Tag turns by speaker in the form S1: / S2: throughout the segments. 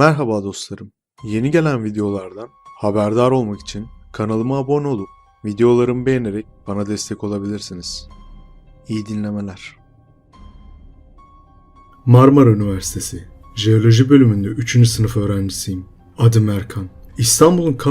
S1: Merhaba dostlarım. Yeni gelen videolardan haberdar olmak için kanalıma abone olup videolarımı beğenerek bana destek olabilirsiniz. İyi dinlemeler.
S2: Marmara Üniversitesi Jeoloji bölümünde 3. sınıf öğrencisiyim. Adım Erkan. İstanbul'un K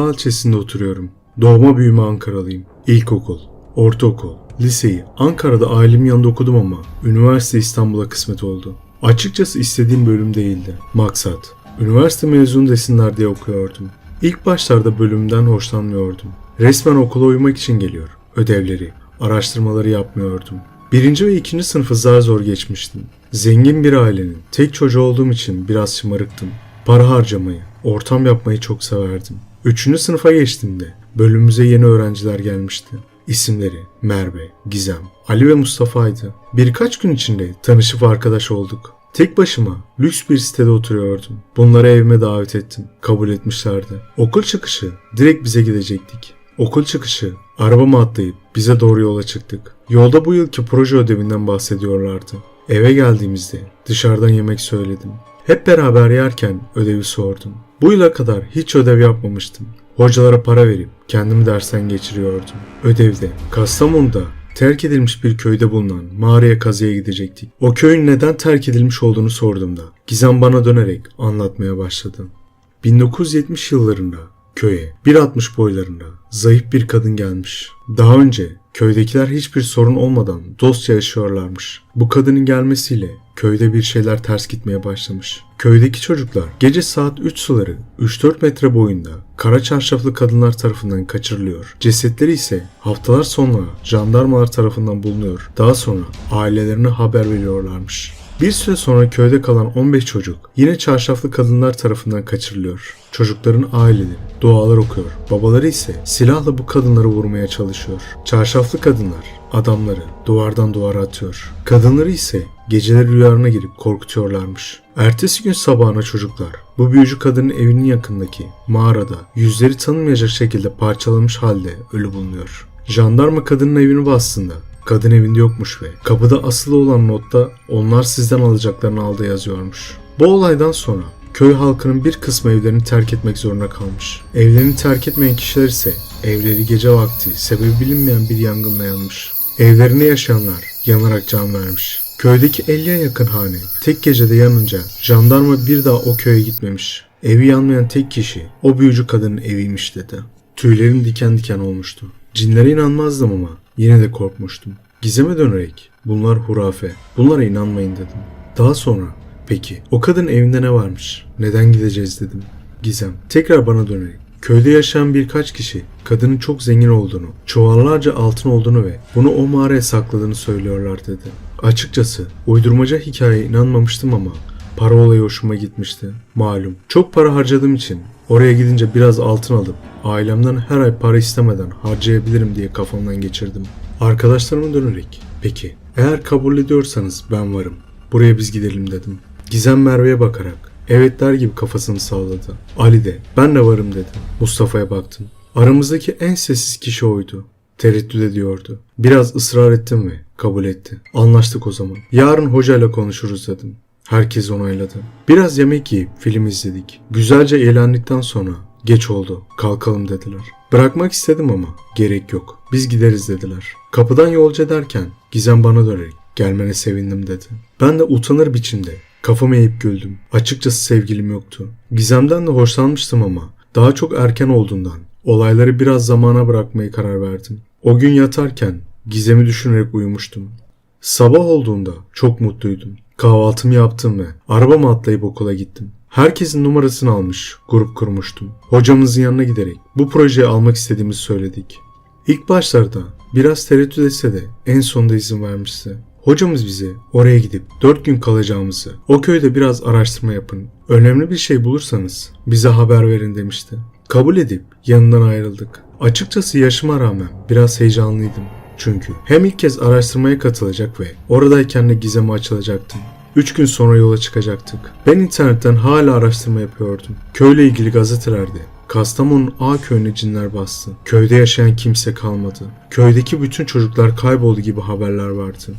S2: oturuyorum. Doğma büyüme Ankaralıyım. İlkokul, ortaokul, liseyi Ankara'da ailemin yanında okudum ama üniversite İstanbul'a kısmet oldu. Açıkçası istediğim bölüm değildi. Maksat, üniversite mezunu desinler diye okuyordum. İlk başlarda bölümden hoşlanmıyordum. Resmen okula uymak için geliyor. Ödevleri, araştırmaları yapmıyordum. Birinci ve ikinci sınıfı zar zor geçmiştim. Zengin bir ailenin tek çocuğu olduğum için biraz şımarıktım. Para harcamayı, ortam yapmayı çok severdim. Üçüncü sınıfa geçtiğimde bölümümüze yeni öğrenciler gelmişti. İsimleri Merve, Gizem, Ali ve Mustafa'ydı. Birkaç gün içinde tanışıp arkadaş olduk. Tek başıma lüks bir sitede oturuyordum. Bunları evime davet ettim. Kabul etmişlerdi. Okul çıkışı direkt bize gidecektik. Okul çıkışı arabama atlayıp bize doğru yola çıktık. Yolda bu yılki proje ödevinden bahsediyorlardı. Eve geldiğimizde dışarıdan yemek söyledim. Hep beraber yerken ödevi sordum. Bu yıla kadar hiç ödev yapmamıştım. Hocalara para verip kendimi dersten geçiriyordum. Ödevde Kastamonu'da terk edilmiş bir köyde bulunan mağaraya kazıya gidecektik. O köyün neden terk edilmiş olduğunu sorduğumda Gizem bana dönerek anlatmaya başladı. 1970 yıllarında köye 1.60 boylarında zayıf bir kadın gelmiş. Daha önce köydekiler hiçbir sorun olmadan dostça yaşıyorlarmış. Bu kadının gelmesiyle köyde bir şeyler ters gitmeye başlamış. Köydeki çocuklar gece saat 3 suları 3-4 metre boyunda kara çarşaflı kadınlar tarafından kaçırılıyor. Cesetleri ise haftalar sonra jandarmalar tarafından bulunuyor. Daha sonra ailelerine haber veriyorlarmış. Bir süre sonra köyde kalan 15 çocuk yine çarşaflı kadınlar tarafından kaçırılıyor. Çocukların aileleri dualar okuyor. Babaları ise silahla bu kadınları vurmaya çalışıyor. Çarşaflı kadınlar adamları duvardan duvara atıyor. Kadınları ise geceleri rüyalarına girip korkutuyorlarmış. Ertesi gün sabahına çocuklar bu büyücü kadının evinin yakındaki mağarada yüzleri tanınmayacak şekilde parçalanmış halde ölü bulunuyor. Jandarma kadının evini bastığında Kadın evinde yokmuş ve kapıda asılı olan notta onlar sizden alacaklarını aldı yazıyormuş. Bu olaydan sonra köy halkının bir kısmı evlerini terk etmek zorunda kalmış. Evlerini terk etmeyen kişiler ise evleri gece vakti sebebi bilinmeyen bir yangınla yanmış. Evlerinde yaşayanlar yanarak can vermiş. Köydeki 50'ye yakın hane tek gecede yanınca jandarma bir daha o köye gitmemiş. Evi yanmayan tek kişi o büyücü kadının eviymiş dedi. Tüylerim diken diken olmuştu. Cinlere inanmazdım ama yine de korkmuştum. Gizeme dönerek bunlar hurafe, bunlara inanmayın dedim. Daha sonra peki o kadın evinde ne varmış? Neden gideceğiz dedim. Gizem tekrar bana dönerek köyde yaşayan birkaç kişi kadının çok zengin olduğunu, çuvallarca altın olduğunu ve bunu o mağaraya sakladığını söylüyorlar dedi. Açıkçası uydurmaca hikayeye inanmamıştım ama para olayı hoşuma gitmişti. Malum çok para harcadığım için oraya gidince biraz altın alıp ailemden her ay para istemeden harcayabilirim diye kafamdan geçirdim. Arkadaşlarıma dönerek peki eğer kabul ediyorsanız ben varım. Buraya biz gidelim dedim. Gizem Merve'ye bakarak evet der gibi kafasını salladı. Ali de ben de varım dedi. Mustafa'ya baktım. Aramızdaki en sessiz kişi oydu. Tereddüt ediyordu. Biraz ısrar ettim ve kabul etti. Anlaştık o zaman. Yarın hocayla konuşuruz dedim. Herkes onayladı. Biraz yemek yiyip film izledik. Güzelce eğlendikten sonra geç oldu kalkalım dediler. Bırakmak istedim ama gerek yok. Biz gideriz dediler. Kapıdan yolcu ederken Gizem bana dönerek gelmene sevindim dedi. Ben de utanır biçimde kafamı eğip güldüm. Açıkçası sevgilim yoktu. Gizem'den de hoşlanmıştım ama daha çok erken olduğundan olayları biraz zamana bırakmayı karar verdim. O gün yatarken Gizem'i düşünerek uyumuştum. Sabah olduğunda çok mutluydum. Kahvaltımı yaptım ve arabama atlayıp okula gittim. Herkesin numarasını almış, grup kurmuştum. Hocamızın yanına giderek bu projeyi almak istediğimizi söyledik. İlk başlarda biraz tereddüt etse de en sonunda izin vermişti. Hocamız bize oraya gidip 4 gün kalacağımızı, o köyde biraz araştırma yapın, önemli bir şey bulursanız bize haber verin demişti. Kabul edip yanından ayrıldık. Açıkçası yaşıma rağmen biraz heyecanlıydım. Çünkü hem ilk kez araştırmaya katılacak ve oradayken de gizeme açılacaktım. 3 gün sonra yola çıkacaktık. Ben internetten hala araştırma yapıyordum. Köyle ilgili gazetelerde Kastamonu'nun A köyüne cinler bastı. Köyde yaşayan kimse kalmadı. Köydeki bütün çocuklar kayboldu gibi haberler vardı.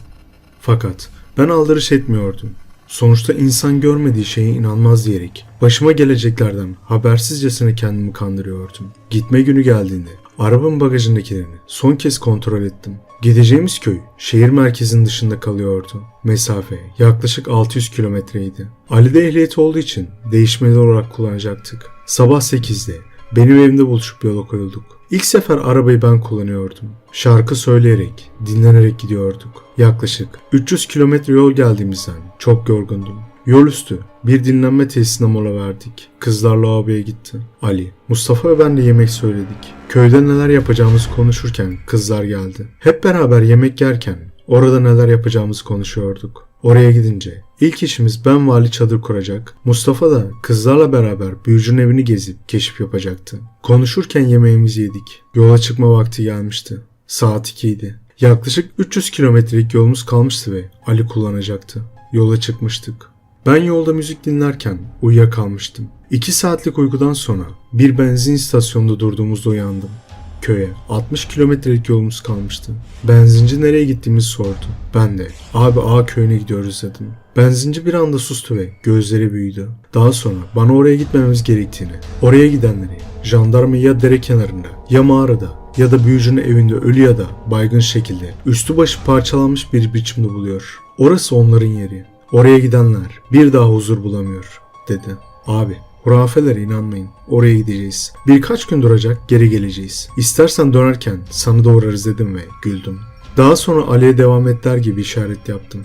S2: Fakat ben aldırış etmiyordum. Sonuçta insan görmediği şeye inanmaz diyerek başıma geleceklerden habersizcesine kendimi kandırıyordum. Gitme günü geldiğinde arabamın bagajındakilerini son kez kontrol ettim. Gideceğimiz köy şehir merkezinin dışında kalıyordu. Mesafe yaklaşık 600 kilometreydi. Ali'de ehliyeti olduğu için değişmeli olarak kullanacaktık. Sabah 8'de benim evimde buluşup yola koyulduk. İlk sefer arabayı ben kullanıyordum. Şarkı söyleyerek, dinlenerek gidiyorduk. Yaklaşık 300 kilometre yol geldiğimizden çok yorgundum. Yol üstü bir dinlenme tesisine mola verdik. Kızlar lavaboya gitti. Ali, Mustafa ve ben de yemek söyledik. Köyde neler yapacağımızı konuşurken kızlar geldi. Hep beraber yemek yerken orada neler yapacağımızı konuşuyorduk. Oraya gidince ilk işimiz ben vali çadır kuracak, Mustafa da kızlarla beraber büyücünün evini gezip keşif yapacaktı. Konuşurken yemeğimizi yedik. Yola çıkma vakti gelmişti. Saat 2 idi. Yaklaşık 300 kilometrelik yolumuz kalmıştı ve Ali kullanacaktı. Yola çıkmıştık. Ben yolda müzik dinlerken uyuyakalmıştım. 2 saatlik uykudan sonra bir benzin istasyonunda durduğumuzda uyandım. Köye 60 kilometrelik yolumuz kalmıştı. Benzinci nereye gittiğimizi sordu. Ben de abi A köyüne gidiyoruz dedim. Benzinci bir anda sustu ve gözleri büyüdü. Daha sonra bana oraya gitmememiz gerektiğini, oraya gidenleri jandarma ya dere kenarında ya mağarada ya da büyücünün evinde ölü ya da baygın şekilde üstü başı parçalanmış bir biçimde buluyor. Orası onların yeri. Oraya gidenler bir daha huzur bulamıyor dedi. Abi Hurafelere inanmayın. Oraya gideceğiz. Birkaç gün duracak, geri geleceğiz. İstersen dönerken sana da uğrarız dedim ve güldüm. Daha sonra Ali'ye devam et der gibi işaret yaptım.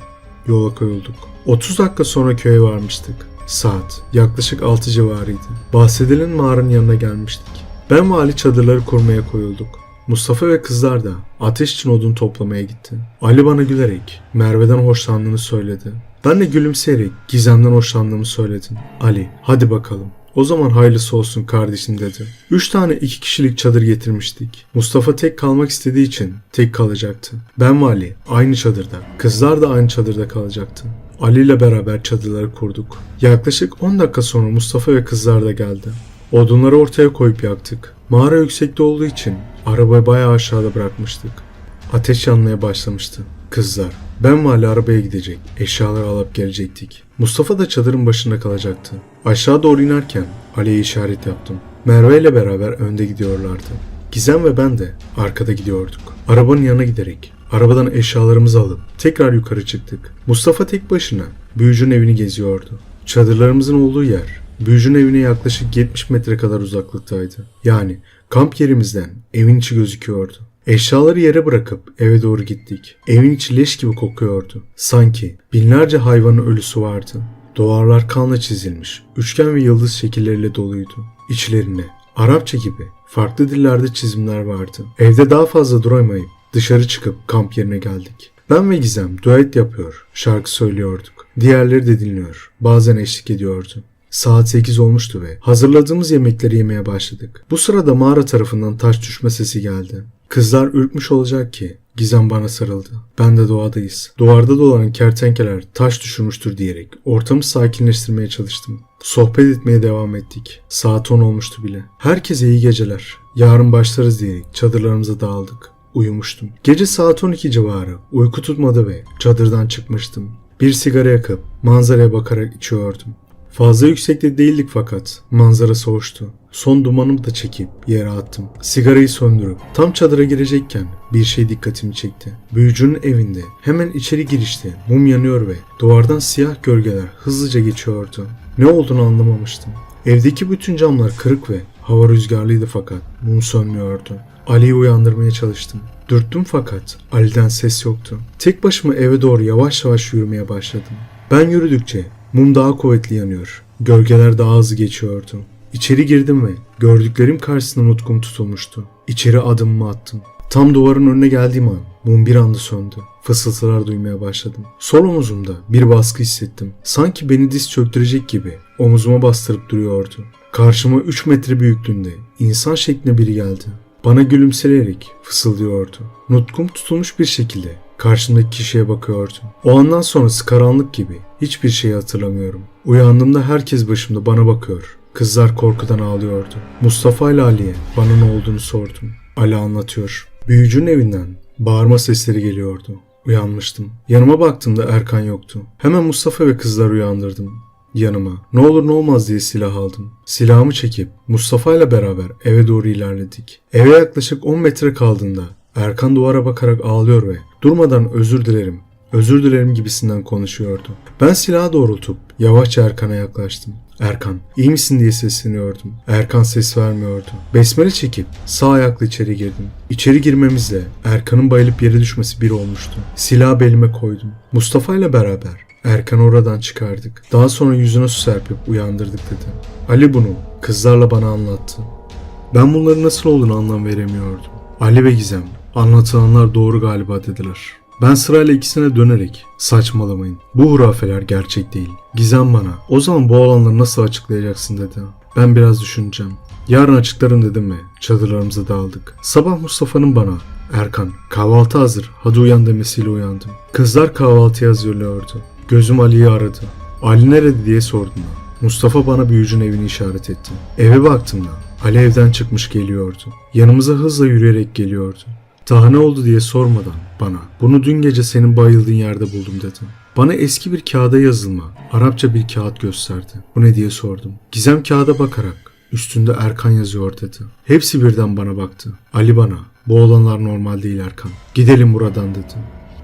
S2: Yola koyulduk. 30 dakika sonra köye varmıştık. Saat yaklaşık 6 civarıydı. Bahsedilen mağaranın yanına gelmiştik. Ben ve Ali çadırları kurmaya koyulduk. Mustafa ve kızlar da ateş için odun toplamaya gitti. Ali bana gülerek Merve'den hoşlandığını söyledi. Ben de gülümseyerek Gizem'den hoşlandığımı söyledim. Ali hadi bakalım. O zaman hayırlısı olsun kardeşim dedi. Üç tane iki kişilik çadır getirmiştik. Mustafa tek kalmak istediği için tek kalacaktı. Ben ve Ali aynı çadırda. Kızlar da aynı çadırda kalacaktı. Ali ile beraber çadırları kurduk. Yaklaşık 10 dakika sonra Mustafa ve kızlar da geldi. Odunları ortaya koyup yaktık. Mağara yüksekte olduğu için arabayı bayağı aşağıda bırakmıştık. Ateş yanmaya başlamıştı. Kızlar, ben ve Ali arabaya gidecek, eşyaları alıp gelecektik. Mustafa da çadırın başında kalacaktı. Aşağı doğru inerken Ali'ye işaret yaptım. Merve ile beraber önde gidiyorlardı. Gizem ve ben de arkada gidiyorduk. Arabanın yanına giderek arabadan eşyalarımızı alıp tekrar yukarı çıktık. Mustafa tek başına büyücünün evini geziyordu. Çadırlarımızın olduğu yer büyücünün evine yaklaşık 70 metre kadar uzaklıktaydı. Yani kamp yerimizden evin içi gözüküyordu. Eşyaları yere bırakıp eve doğru gittik. Evin içi leş gibi kokuyordu. Sanki binlerce hayvanın ölüsü vardı. Duvarlar kanla çizilmiş, üçgen ve yıldız şekilleriyle doluydu. İçlerinde Arapça gibi farklı dillerde çizimler vardı. Evde daha fazla duramayıp dışarı çıkıp kamp yerine geldik. Ben ve Gizem duet yapıyor, şarkı söylüyorduk. Diğerleri de dinliyor, bazen eşlik ediyordu. Saat 8 olmuştu ve hazırladığımız yemekleri yemeye başladık. Bu sırada mağara tarafından taş düşme sesi geldi. Kızlar ürkmüş olacak ki Gizem bana sarıldı. Ben de doğadayız. Duvarda dolan kertenkeler taş düşürmüştür diyerek ortamı sakinleştirmeye çalıştım. Sohbet etmeye devam ettik. Saat 10 olmuştu bile. Herkese iyi geceler. Yarın başlarız diyerek çadırlarımıza dağıldık. Uyumuştum. Gece saat 12 civarı uyku tutmadı ve çadırdan çıkmıştım. Bir sigara yakıp manzaraya bakarak içiyordum. Fazla yüksekte değildik fakat manzarası hoştu. Son dumanımı da çekip yere attım. Sigarayı söndürüp tam çadıra girecekken bir şey dikkatimi çekti. Büyücünün evinde hemen içeri girişte mum yanıyor ve duvardan siyah gölgeler hızlıca geçiyordu. Ne olduğunu anlamamıştım. Evdeki bütün camlar kırık ve hava rüzgarlıydı fakat mum sönmüyordu. Ali'yi uyandırmaya çalıştım. Dürttüm fakat Ali'den ses yoktu. Tek başıma eve doğru yavaş yavaş yürümeye başladım. Ben yürüdükçe mum daha kuvvetli yanıyor. Gölgeler daha hızlı geçiyordu. İçeri girdim ve gördüklerim karşısında nutkum tutulmuştu. İçeri adımımı attım. Tam duvarın önüne geldiğim an mum bir anda söndü. Fısıltılar duymaya başladım. Sol omuzumda bir baskı hissettim. Sanki beni diz çöktürecek gibi omuzuma bastırıp duruyordu. Karşıma 3 metre büyüklüğünde insan şeklinde biri geldi. Bana gülümseyerek fısıldıyordu. Nutkum tutulmuş bir şekilde karşımdaki kişiye bakıyordum. O andan sonrası karanlık gibi hiçbir şeyi hatırlamıyorum. Uyandığımda herkes başımda bana bakıyor. Kızlar korkudan ağlıyordu. Mustafa ile Ali'ye bana ne olduğunu sordum. Ali anlatıyor. Büyücünün evinden bağırma sesleri geliyordu. Uyanmıştım. Yanıma baktığımda Erkan yoktu. Hemen Mustafa ve kızları uyandırdım. Yanıma ne olur ne olmaz diye silah aldım. Silahımı çekip Mustafa ile beraber eve doğru ilerledik. Eve yaklaşık 10 metre kaldığında Erkan duvara bakarak ağlıyor ve durmadan özür dilerim, özür dilerim gibisinden konuşuyordu. Ben silahı doğrultup yavaşça Erkan'a yaklaştım. Erkan, iyi misin diye sesleniyordum. Erkan ses vermiyordu. Besmele çekip sağ ayakla içeri girdim. İçeri girmemizle Erkan'ın bayılıp yere düşmesi bir olmuştu. Silahı belime koydum. Mustafa ile beraber Erkan'ı oradan çıkardık. Daha sonra yüzüne su serpip uyandırdık dedi. Ali bunu kızlarla bana anlattı. Ben bunların nasıl olduğunu anlam veremiyordum. Ali ve Gizem, anlatılanlar doğru galiba dediler. Ben sırayla ikisine dönerek, saçmalamayın. Bu hurafeler gerçek değil. Gizem bana, o zaman bu olanları nasıl açıklayacaksın dedi. Ben biraz düşüneceğim. Yarın açıklarım dedim ve çadırlarımıza dağıldık. Sabah Mustafa'nın bana, Erkan, kahvaltı hazır, hadi uyan demesiyle uyandım. Kızlar kahvaltı hazırlıyordu. Gözüm Ali'yi aradı. Ali nerede diye sordum. Mustafa bana büyücünün evini işaret etti. Eve baktığımda Ali evden çıkmış geliyordu. Yanımıza hızla yürüyerek geliyordu. Daha ne oldu diye sormadan bana bunu dün gece senin bayıldığın yerde buldum dedi. Bana eski bir kağıda yazılma, Arapça bir kağıt gösterdi. Bu ne diye sordum. Gizem kağıda bakarak üstünde Erkan yazıyor dedi. Hepsi birden bana baktı. Ali bana bu olanlar normal değil Erkan. Gidelim buradan dedi.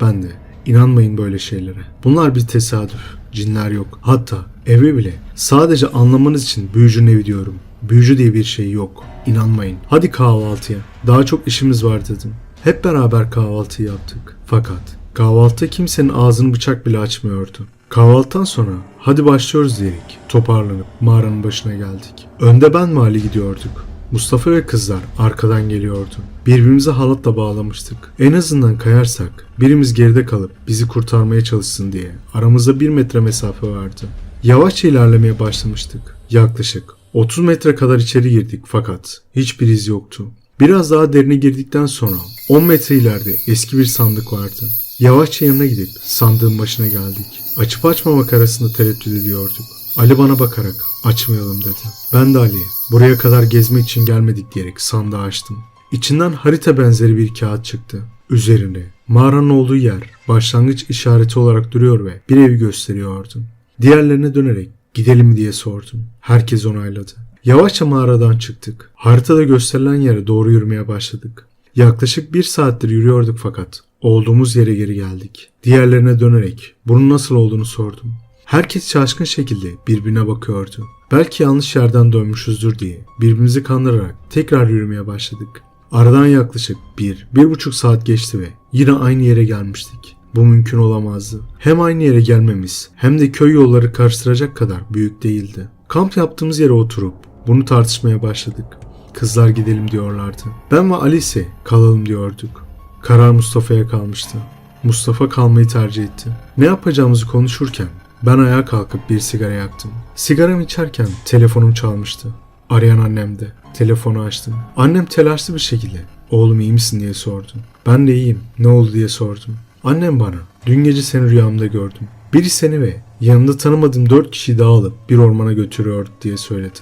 S2: Ben de inanmayın böyle şeylere. Bunlar bir tesadüf. Cinler yok. Hatta eve bile sadece anlamanız için büyücünün evi diyorum. Büyücü diye bir şey yok. İnanmayın. Hadi kahvaltıya. Daha çok işimiz var dedim. Hep beraber kahvaltı yaptık. Fakat kahvaltıda kimsenin ağzını bıçak bile açmıyordu. Kahvaltıdan sonra hadi başlıyoruz diyerek toparlanıp mağaranın başına geldik. Önde ben ve Ali gidiyorduk. Mustafa ve kızlar arkadan geliyordu. Birbirimize halatla bağlamıştık. En azından kayarsak birimiz geride kalıp bizi kurtarmaya çalışsın diye aramızda bir metre mesafe vardı. Yavaşça ilerlemeye başlamıştık. Yaklaşık 30 metre kadar içeri girdik fakat hiçbir iz yoktu. Biraz daha derine girdikten sonra 10 metre ileride eski bir sandık vardı. Yavaşça yanına gidip sandığın başına geldik. Açıp açmamak arasında tereddüt ediyorduk. Ali bana bakarak açmayalım dedi. Ben de Ali'ye buraya kadar gezmek için gelmedik diyerek sandığı açtım. İçinden harita benzeri bir kağıt çıktı. Üzerinde mağaranın olduğu yer başlangıç işareti olarak duruyor ve bir evi gösteriyordu. Diğerlerine dönerek gidelim diye sordum. Herkes onayladı. Yavaşça mağaradan çıktık. Haritada gösterilen yere doğru yürümeye başladık. Yaklaşık bir saattir yürüyorduk fakat olduğumuz yere geri geldik. Diğerlerine dönerek bunun nasıl olduğunu sordum. Herkes şaşkın şekilde birbirine bakıyordu. Belki yanlış yerden dönmüşüzdür diye birbirimizi kandırarak tekrar yürümeye başladık. Aradan yaklaşık bir, bir buçuk saat geçti ve yine aynı yere gelmiştik. Bu mümkün olamazdı. Hem aynı yere gelmemiz hem de köy yolları karıştıracak kadar büyük değildi. Kamp yaptığımız yere oturup bunu tartışmaya başladık. Kızlar gidelim diyorlardı. Ben ve Alice kalalım diyorduk. Karar Mustafa'ya kalmıştı. Mustafa kalmayı tercih etti. Ne yapacağımızı konuşurken ben ayağa kalkıp bir sigara yaktım. Sigaramı içerken telefonum çalmıştı. Arayan annemdi. Telefonu açtım. Annem telaşlı bir şekilde oğlum iyi misin diye sordu. Ben de iyiyim. Ne oldu diye sordum. Annem bana dün gece seni rüyamda gördüm. Biri seni ve yanında tanımadığım dört kişiyi daha alıp bir ormana götürüyordu diye söyledi.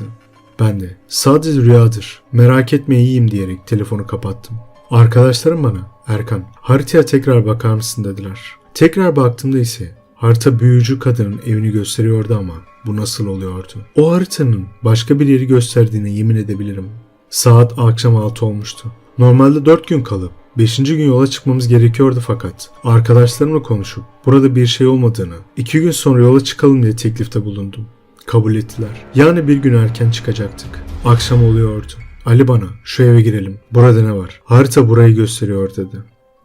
S2: Ben de sadece rüyadır merak etme iyiyim diyerek telefonu kapattım. Arkadaşlarım bana Erkan haritaya tekrar bakar mısın dediler. Tekrar baktığımda ise harita büyücü kadının evini gösteriyordu ama bu nasıl oluyordu? O haritanın başka bir yeri gösterdiğine yemin edebilirim. Saat akşam 6 olmuştu. Normalde 4 gün kalıp 5. gün yola çıkmamız gerekiyordu fakat arkadaşlarımla konuşup burada bir şey olmadığını 2 gün sonra yola çıkalım diye teklifte bulundum. Kabul ettiler. Yani bir gün erken çıkacaktık. Akşam oluyordu. Ali bana şu eve girelim. Burada ne var? Harita burayı gösteriyor dedi.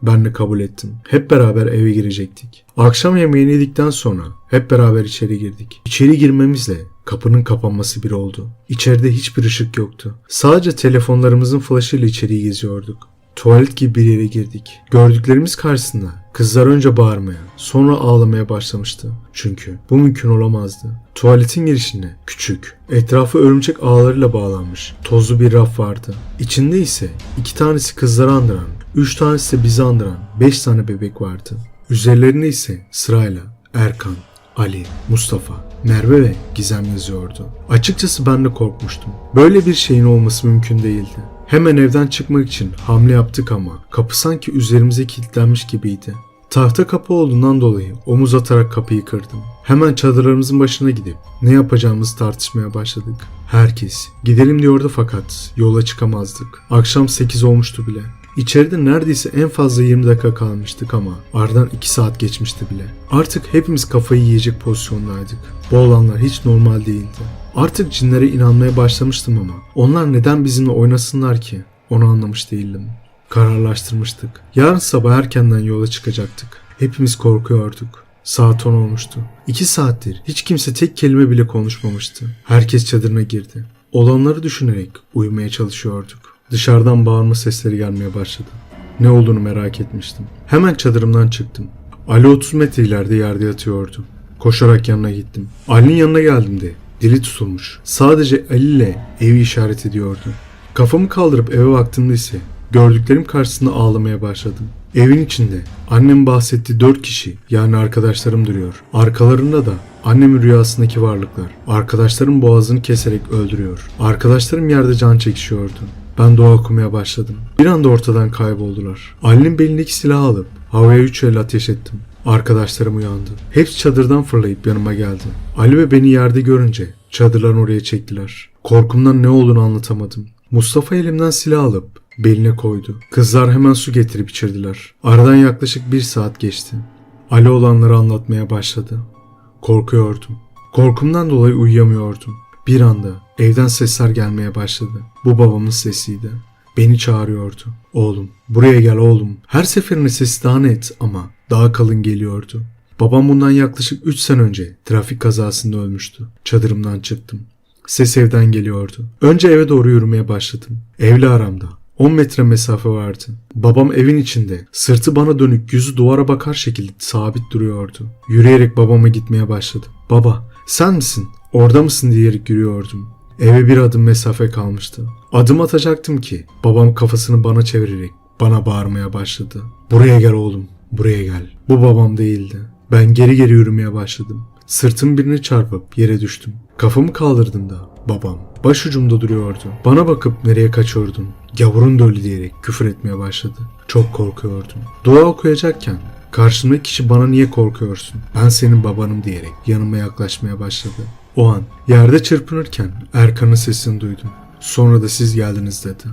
S2: Ben de kabul ettim. Hep beraber eve girecektik. Akşam yemeğini yedikten sonra hep beraber içeri girdik. İçeri girmemizle kapının kapanması bir oldu. İçeride hiçbir ışık yoktu. Sadece telefonlarımızın flaşıyla içeriği geziyorduk. Tuvalet gibi bir yere girdik. Gördüklerimiz karşısında kızlar önce bağırmaya, sonra ağlamaya başlamıştı. Çünkü bu mümkün olamazdı. Tuvaletin girişinde küçük, etrafı örümcek ağlarıyla bağlanmış, tozlu bir raf vardı. İçinde ise iki tanesi kızları andıran, üç tanesi de bizi andıran beş tane bebek vardı. Üzerlerinde ise sırayla Erkan, Ali, Mustafa, Merve ve Gizem yazıyordu. Açıkçası ben de korkmuştum. Böyle bir şeyin olması mümkün değildi. Hemen evden çıkmak için hamle yaptık ama kapı sanki üzerimize kilitlenmiş gibiydi. Tahta kapı olduğundan dolayı omuz atarak kapıyı kırdım. Hemen çadırlarımızın başına gidip ne yapacağımızı tartışmaya başladık. Herkes gidelim diyordu fakat yola çıkamazdık. Akşam 8 olmuştu bile. İçeride neredeyse en fazla 20 dakika kalmıştık ama aradan 2 saat geçmişti bile. Artık hepimiz kafayı yiyecek pozisyondaydık. Bu olanlar hiç normal değildi. Artık cinlere inanmaya başlamıştım ama onlar neden bizimle oynasınlar ki? Onu anlamış değildim. Kararlaştırmıştık. Yarın sabah erkenden yola çıkacaktık. Hepimiz korkuyorduk. Saat 10 olmuştu. 2 saattir hiç kimse tek kelime bile konuşmamıştı. Herkes çadırına girdi. Olanları düşünerek uyumaya çalışıyorduk. Dışarıdan bağırma sesleri gelmeye başladı. Ne olduğunu merak etmiştim. Hemen çadırımdan çıktım. Ali 30 metre ileride yerde yatıyordu. Koşarak yanına gittim. Ali'nin yanına geldim de dili tutulmuş. Sadece Ali ile evi işaret ediyordu. Kafamı kaldırıp eve baktığımda ise gördüklerim karşısında ağlamaya başladım. Evin içinde annem bahsettiği dört kişi yani arkadaşlarım duruyor. Arkalarında da annemin rüyasındaki varlıklar. Arkadaşlarım boğazını keserek öldürüyor. Arkadaşlarım yerde can çekişiyordu. Ben dua okumaya başladım. Bir anda ortadan kayboldular. Ali'nin belindeki silahı alıp havaya üç el ateş ettim. Arkadaşlarım uyandı. Hepsi çadırdan fırlayıp yanıma geldi. Ali ve beni yerde görünce çadırların oraya çektiler. Korkumdan ne olduğunu anlatamadım. Mustafa elimden silah alıp beline koydu. Kızlar hemen su getirip içirdiler. Aradan yaklaşık bir saat geçti. Ali olanları anlatmaya başladı. Korkuyordum. Korkumdan dolayı uyuyamıyordum. Bir anda evden sesler gelmeye başladı. Bu babamın sesiydi. Beni çağırıyordu. Oğlum, buraya gel oğlum. Her seferinde sesi daha net ama daha kalın geliyordu. Babam bundan yaklaşık 3 sene önce trafik kazasında ölmüştü. Çadırımdan çıktım. Ses evden geliyordu. Önce eve doğru yürümeye başladım. Evle aramda 10 metre mesafe vardı. Babam evin içinde, sırtı bana dönük, yüzü duvara bakar şekilde sabit duruyordu. Yürüyerek babama gitmeye başladım. Baba, sen misin? Orada mısın diyerek yürüyordum. Eve bir adım mesafe kalmıştı. Adım atacaktım ki babam kafasını bana çevirerek bana bağırmaya başladı. Buraya gel oğlum, buraya gel. Bu babam değildi. Ben geri geri yürümeye başladım. Sırtım birine çarpıp yere düştüm. Kafamı kaldırdığımda babam başucumda duruyordu. Bana bakıp nereye kaçıyordun? Gavurun dölü diyerek küfür etmeye başladı. Çok korkuyordum. Dua okuyacakken karşımdaki kişi bana niye korkuyorsun? Ben senin babanım diyerek yanıma yaklaşmaya başladı. O an yerde çırpınırken Erkan'ın sesini duydum. Sonra da siz geldiniz dedi.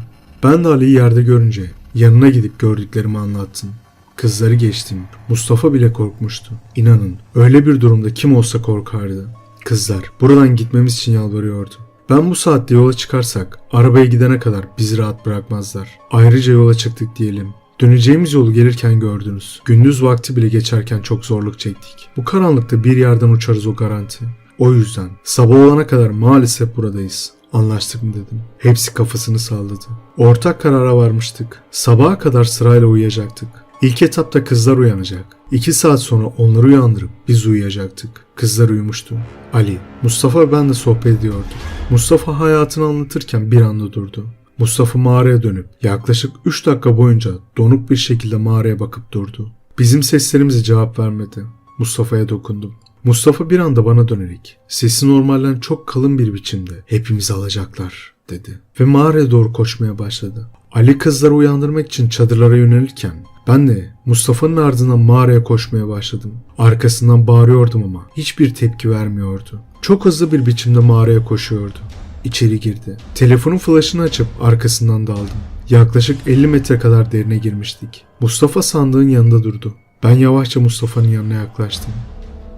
S2: Ben de Ali'yi yerde görünce yanına gidip gördüklerimi anlattım. Kızları geçtim. Mustafa bile korkmuştu. İnanın öyle bir durumda kim olsa korkardı. Kızlar buradan gitmemiz için yalvarıyordu. Ben bu saatte yola çıkarsak arabaya gidene kadar bizi rahat bırakmazlar. Ayrıca yola çıktık diyelim. Döneceğimiz yolu gelirken gördünüz. Gündüz vakti bile geçerken çok zorluk çektik. Bu karanlıkta bir yerden uçarız o garanti. O yüzden sabah olana kadar maalesef buradayız. Anlaştık mı dedim. Hepsi kafasını salladı. Ortak karara varmıştık. Sabaha kadar sırayla uyuyacaktık. İlk etapta kızlar uyanacak. İki saat sonra onları uyandırıp biz uyuyacaktık. Kızlar uyumuştu. Ali, Mustafa ve ben de sohbet ediyorduk. Mustafa hayatını anlatırken bir anda durdu. Mustafa mağaraya dönüp yaklaşık 3 dakika boyunca donuk bir şekilde mağaraya bakıp durdu. Bizim seslerimize cevap vermedi. Mustafa'ya dokundum. Mustafa bir anda bana dönerek sesi normalden çok kalın bir biçimde hepimizi alacaklar dedi. Ve mağaraya doğru koşmaya başladı. Ali kızları uyandırmak için çadırlara yönelirken ben de Mustafa'nın ardından mağaraya koşmaya başladım. Arkasından bağırıyordum ama hiçbir tepki vermiyordu. Çok hızlı bir biçimde mağaraya koşuyordu. İçeri girdi. Telefonun flaşını açıp arkasından daldım. Yaklaşık 50 metre kadar derine girmiştik. Mustafa sandığın yanında durdu. Ben yavaşça Mustafa'nın yanına yaklaştım.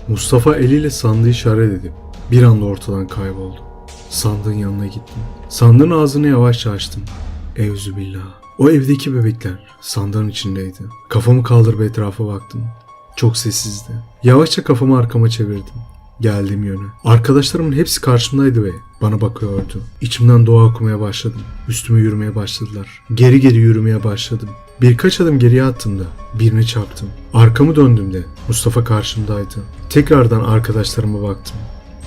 S2: Mustafa eliyle sandığı işaret edip bir anda ortadan kayboldu. Sandığın yanına gittim. Sandığın ağzını yavaşça açtım. Evzü billah. O evdeki bebekler sandığın içindeydi. Kafamı kaldırıp etrafa baktım. Çok sessizdi. Yavaşça kafamı arkama çevirdim. Geldiğim yöne. Arkadaşlarımın hepsi karşımdaydı ve bana bakıyordu. İçimden dua okumaya başladım. Üstüme yürümeye başladılar. Geri geri yürümeye başladım. Birkaç adım geriye attığımda birine çarptım. Arkamı döndüğümde Mustafa karşımdaydı. Tekrardan arkadaşlarıma baktım.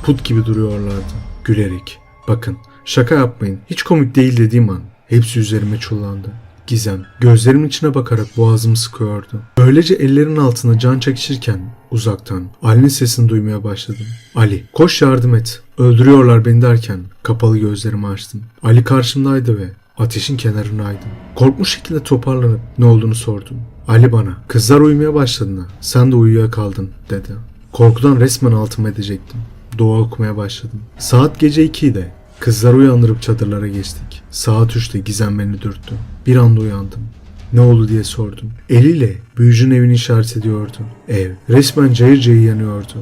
S2: Put gibi duruyorlardı. Gülerek. Bakın şaka yapmayın. Hiç komik değil dediğim an hepsi üzerime çullandı. Gizem gözlerimin içine bakarak boğazımı sıkıyordu. Böylece ellerinin altına can çekişirken uzaktan Ali'nin sesini duymaya başladım. Ali koş yardım et. Öldürüyorlar beni derken kapalı gözlerimi açtım. Ali karşımdaydı ve ateşin kenarındaydım. Korkmuş şekilde toparlanıp ne olduğunu sordum. Ali bana kızlar uyumaya başladığında sen de uyuyakaldın dedi. Korkudan resmen altıma edecektim. Dua okumaya başladım. Saat gece 2'de. Kızları uyandırıp çadırlara geçtik. Saat 3'te Gizem beni dürttü. Bir anda uyandım. Ne oldu diye sordum. Eliyle büyücünün evini işaret ediyordu. Ev resmen cayır cayır yanıyordu.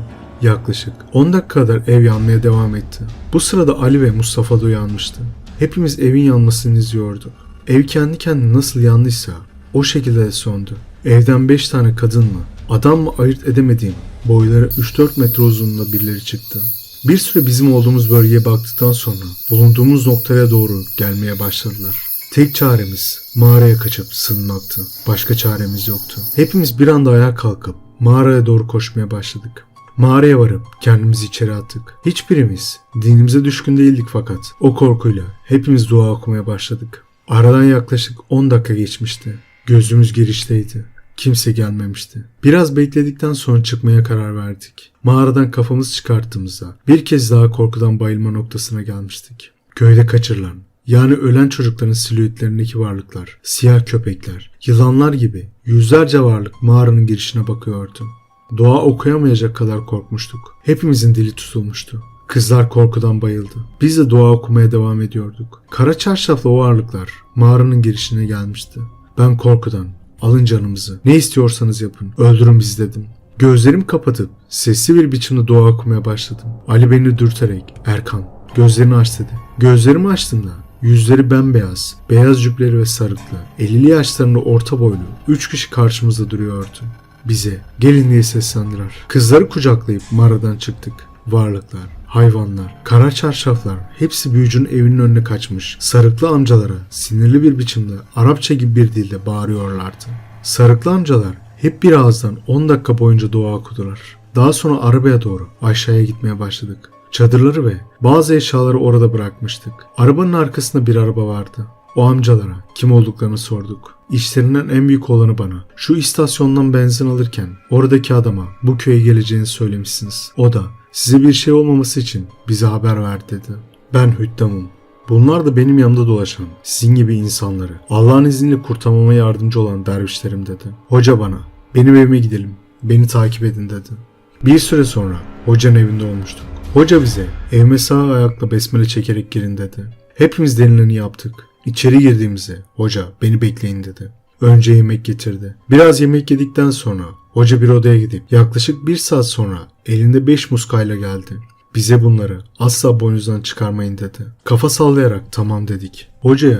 S2: Yaklaşık 10 dakika kadar ev yanmaya devam etti. Bu sırada Ali ve Mustafa da uyanmıştı. Hepimiz evin yanmasını izliyorduk. Ev kendi kendine nasıl yandıysa o şekilde de söndü. Evden 5 tane kadın mı, adam mı ayırt edemediğim boyları 3-4 metre uzunluğunda birileri çıktı. Bir süre bizim olduğumuz bölgeye baktıktan sonra bulunduğumuz noktaya doğru gelmeye başladılar. Tek çaremiz mağaraya kaçıp sığınmaktı. Başka çaremiz yoktu. Hepimiz bir anda ayağa kalkıp mağaraya doğru koşmaya başladık. Mağaraya varıp kendimizi içeri attık. Hiçbirimiz dinimize düşkün değildik fakat o korkuyla hepimiz dua okumaya başladık. Aradan yaklaşık 10 dakika geçmişti. Gözümüz girişteydi. Kimse gelmemişti. Biraz bekledikten sonra çıkmaya karar verdik. Mağaradan kafamızı çıkarttığımızda bir kez daha korkudan bayılma noktasına gelmiştik. Köyde kaçırılan, yani ölen çocukların silüetlerindeki varlıklar, siyah köpekler, yılanlar gibi yüzlerce varlık mağaranın girişine bakıyordu. Dua okuyamayacak kadar korkmuştuk. Hepimizin dili tutulmuştu. Kızlar korkudan bayıldı. Biz de dua okumaya devam ediyorduk. Kara çarşaflı o varlıklar mağaranın girişine gelmişti. Ben korkudan alın canımızı ne istiyorsanız yapın öldürün bizi dedim. Gözlerimi kapatıp sesli bir biçimde dua okumaya başladım. Ali beni dürterek Erkan gözlerini aç dedi. Gözlerimi açtığımda yüzleri bembeyaz, beyaz cüpleri ve sarıklı, elli yaşlarında orta boylu üç kişi karşımızda duruyordu. Bize gelin diye seslendiler. Kızları kucaklayıp mağaradan çıktık. Varlıklar, hayvanlar, kara çarşaflar hepsi büyücünün evinin önüne kaçmış. Sarıklı amcalara sinirli bir biçimde Arapça gibi bir dilde bağırıyorlardı. Sarıklı amcalar hep bir ağızdan 10 dakika boyunca dua okudular. Daha sonra arabaya doğru aşağıya gitmeye başladık. Çadırları ve bazı eşyaları orada bırakmıştık. Arabanın arkasında bir araba vardı. O amcalara kim olduklarını sorduk. İşlerinden en büyük olanı bana. Şu istasyondan benzin alırken oradaki adama bu köye geleceğini söylemişsiniz. O da size bir şey olmaması için bize haber ver dedi. Ben Hüddam'ım. Bunlar da benim yanımda dolaşan, sizin gibi insanları, Allah'ın izniyle kurtarmama yardımcı olan dervişlerim dedi. Hoca bana, benim evime gidelim, beni takip edin dedi. Bir süre sonra hocanın evinde olmuştuk. Hoca bize evime sağ ayakla besmele çekerek girin dedi. Hepimiz denileni yaptık. İçeri girdiğimizde hoca beni bekleyin dedi. Önce yemek getirdi. Biraz yemek yedikten sonra hoca bir odaya gidip yaklaşık bir saat sonra elinde beş muskayla geldi. Bize bunları asla boynuzdan çıkarmayın dedi. Kafa sallayarak tamam dedik. Hocaya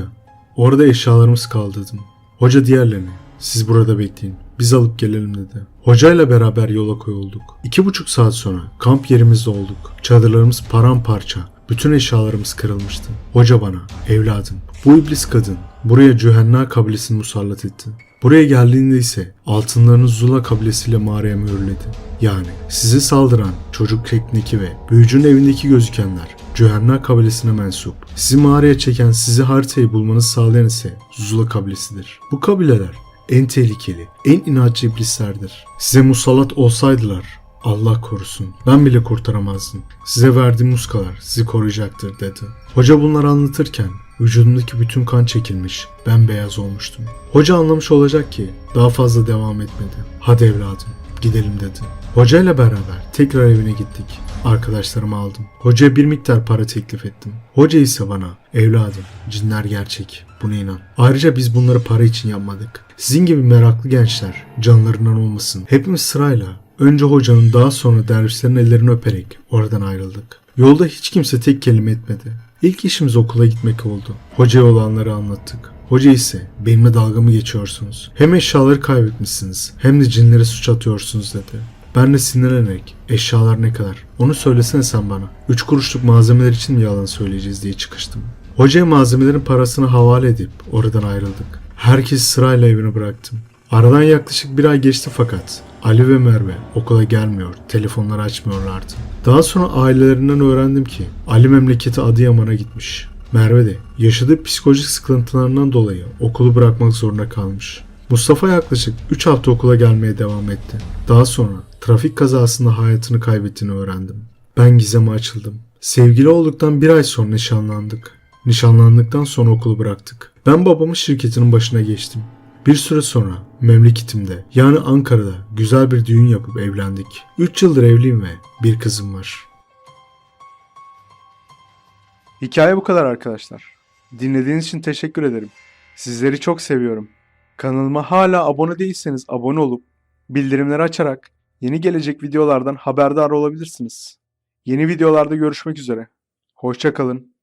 S2: orada eşyalarımız kaldı dedim. Hoca diğerlerine siz burada bekleyin. Biz alıp gelelim dedi. Hocayla beraber yola koyulduk. İki buçuk saat sonra kamp yerimizde olduk. Çadırlarımız paramparça. Bütün eşyalarımız kırılmıştı. Hoca bana, evladım, bu iblis kadın buraya Cühenna kabilesini musallat etti. Buraya geldiğinde ise altınlarını Zula kabilesiyle mağaraya mühürledi. Yani sizi saldıran çocuk şeklindeki ve büyücünün evindeki gözükenler Cühenna kabilesine mensup. Sizi mağaraya çeken sizi haritayı bulmanızı sağlayan ise Zula kabilesidir. Bu kabileler en tehlikeli, en inatçı iblislerdir. Size musallat olsaydılar Allah korusun. Ben bile kurtaramazdım. Size verdiğim muskalar sizi koruyacaktır dedi. Hoca bunları anlatırken vücudumdaki bütün kan çekilmiş, bembeyaz olmuştum. Hoca anlamış olacak ki daha fazla devam etmedi. Hadi evladım gidelim dedi. Hocayla beraber tekrar evine gittik. Arkadaşlarımı aldım. Hocaya bir miktar para teklif ettim. Hoca ise bana evladım cinler gerçek buna inan. Ayrıca biz bunları para için yapmadık. Sizin gibi meraklı gençler canlarından olmasın. Hepimiz sırayla önce hocanın daha sonra dervişlerin ellerini öperek oradan ayrıldık. Yolda hiç kimse tek kelime etmedi. İlk işimiz okula gitmek oldu. Hocaya olanları anlattık. Hoca ise benimle dalga mı geçiyorsunuz? Hem eşyaları kaybetmişsiniz hem de cinlere suç atıyorsunuz dedi. Ben de sinirlenerek eşyalar ne kadar onu söylesene sen bana. Üç kuruşluk malzemeler için mi yalan söyleyeceğiz diye çıkıştım. Hocaya malzemelerin parasını havale edip oradan ayrıldık. Herkes sırayla evine bıraktım. Aradan yaklaşık bir ay geçti fakat Ali ve Merve okula gelmiyor, telefonları açmıyorlardı. Daha sonra ailelerinden öğrendim ki Ali memleketi Adıyaman'a gitmiş. Merve de yaşadığı psikolojik sıkıntılarından dolayı okulu bırakmak zorunda kalmış. Mustafa yaklaşık 3 hafta okula gelmeye devam etti. Daha sonra trafik kazasında hayatını kaybettiğini öğrendim. Ben Gizem'e açıldım. Sevgili olduktan bir ay sonra nişanlandık. Nişanlandıktan sonra okulu bıraktık. Ben babamın şirketinin başına geçtim. Bir süre sonra memleketimde yani Ankara'da güzel bir düğün yapıp evlendik. 3 yıldır evliyim ve bir kızım var.
S1: Hikaye bu kadar arkadaşlar. Dinlediğiniz için teşekkür ederim. Sizleri çok seviyorum. Kanalıma hala abone değilseniz abone olup bildirimleri açarak yeni gelecek videolardan haberdar olabilirsiniz. Yeni videolarda görüşmek üzere. Hoşça kalın.